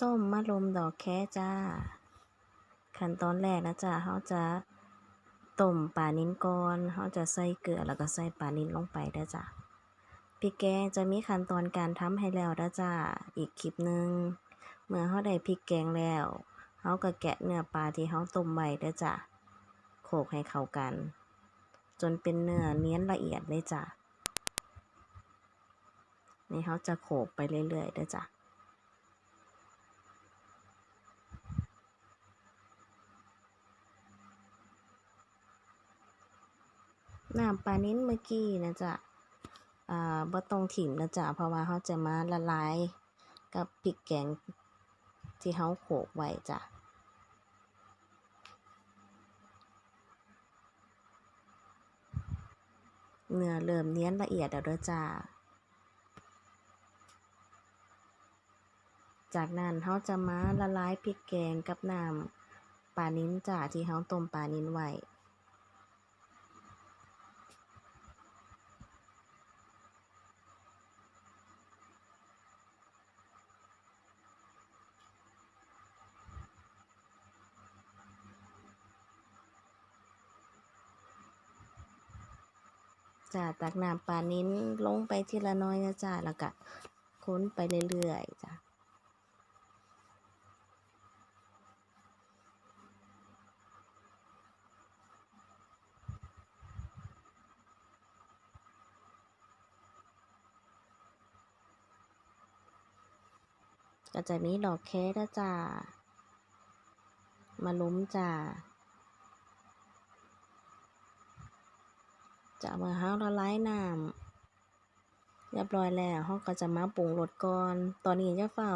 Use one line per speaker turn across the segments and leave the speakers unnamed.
ส้มมะรุมดอกแคจ้า ขั้นตอนแรกนะจ้าเราจะต้มปลานิ้นก่อนเราจะใส่เกลือแล้วก็ใส่ปลานิ้นลงไปเด้จ้าพริกแกงจะมีขั้นตอนการทำให้แล้วเด้อจ้าอีกคลิปหนึ่งเมื่อเราได้พริกแกงแล้วเราก็แกะเนื้อปลาที่เราต้มไว้เด้จ้าโขกให้เข้ากัน จนเป็นเนื้อเนียนละเอียดเลยจ้านี่เราจะโขกไปเรื่อยๆเด้จ้า น้ำปลานิ้นเมื่อกี้นะจ๊ะอ่าบ่ต้องถิ่มนะจ๊ะเพราะว่าเราจะมาละลายกับพริกแกงที่เราโขกไว้จ้ะเนื้อเริ่มเนียนละเอียดแล้วเด้อจ้า จากนั้นเราจะมาละลายพริกแกงกับน้ำปลานิ้นจ้ะที่เราต้มปลานิ้นไว้ จ้ะตักน้ำปลานิ้นลงไปทีละน้อยนะจ้ะแล้วก็ค้นไปเรื่อยๆจ้ะก็จะมีดอกแคนะจ้ะมาลุ้มจ้ะ จะเมื่อเราละลายน้ำเรียบร้อยแล้วเราก็จะมาปรุงรสก่อน ตอนนี้จะเฝ้า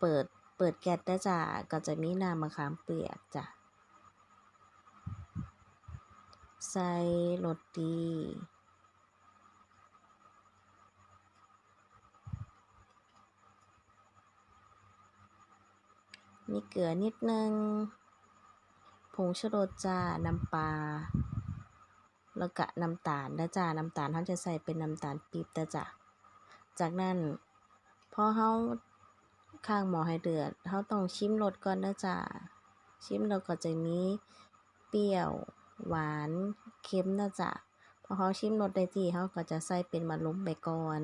เปิดเปิดแก๊สได้จ้ะก็จะมีน้ำมะขามเปียกจ้ะใส่รสดีมีเกลือนิดนึง ผงชูรสจ้า น้ำปลา แล้วก็น้ำตาลนะจ้าน้ำตาลเราจะใส่เป็นน้ำตาลปี๊บเด้อจ้ะจากนั้นพอเราข้างหม้อให้เดือดเราต้องชิมรสก่อนเด้อจ้าชิมแล้วก็จะมีเปรี้ยว หวานเค็มนะจ้ะพอเราชิมรสได้ที่เราก็จะใส่เป็นมะรุมไปก่อน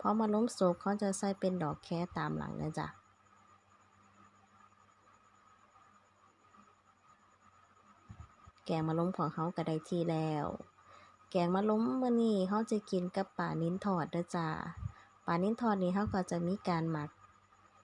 พอมะรุมสุกเขาจะใส่เป็นดอกแคตามหลังนะจ้ะ แกงมะล้มของเขาก็ได้ที่แล้ว แกงมะล้มมื้อนี้เขาจะกินกับป่านิ้นทอดเด้อจ้าป่านิ้นทอดนี่เขาก็จะมีการหมัก